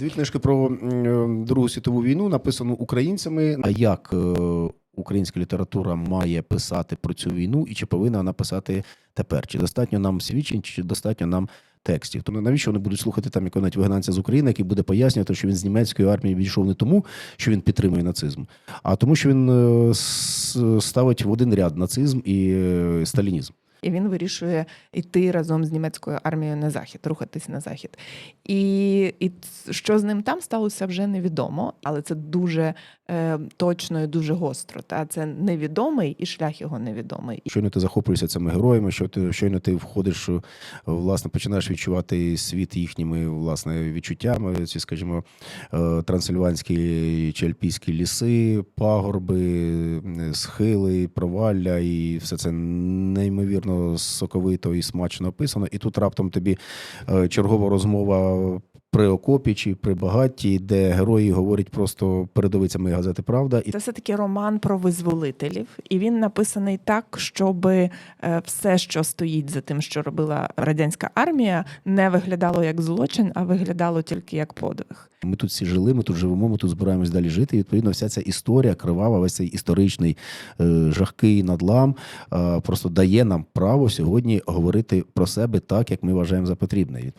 Дві книжки про Другу світову війну написано українцями. А як е, українська література має писати про цю війну, і чи повинна вона писати тепер? Чи достатньо нам свідчень, чи достатньо нам текстів? Тому навіщо вони будуть слухати там якогось вигнанця з України, який буде пояснювати, що він з німецької армії відійшов не тому, що він підтримує нацизм, а тому, що він е, ставить в один ряд нацизм і е, сталінізм. І він вирішує йти разом з німецькою армією на захід, рухатись на захід. І, і що з ним там сталося, вже невідомо, але це дуже е, точно і дуже гостро. Та це невідомий і шлях його невідомий. Щойно ти захоплюєшся цими героями, що ти щойно ти входиш, е, власне, починаєш відчувати світ їхніми власне відчуттями. Ці, скажімо, е, трансильванські чи альпійські ліси, пагорби, схили, провалля, і все це неймовірно соковито і смачно описано. І тут раптом тобі е, чергова розмова. При окопі чи при багатті, де герої говорять просто передовицями газети Правда, і Це все таки роман про визволителів, і він написаний так, щоб е, все, що стоїть за тим, що робила радянська армія, не виглядало як злочин, а виглядало тільки як подвиг. Ми тут всі жили, ми тут живемо, ми тут збираємось далі жити. І відповідно, вся ця історія кривава, весь цей історичний е, жахкий надлам е, просто дає нам право сьогодні говорити про себе так, як ми вважаємо за потрібне.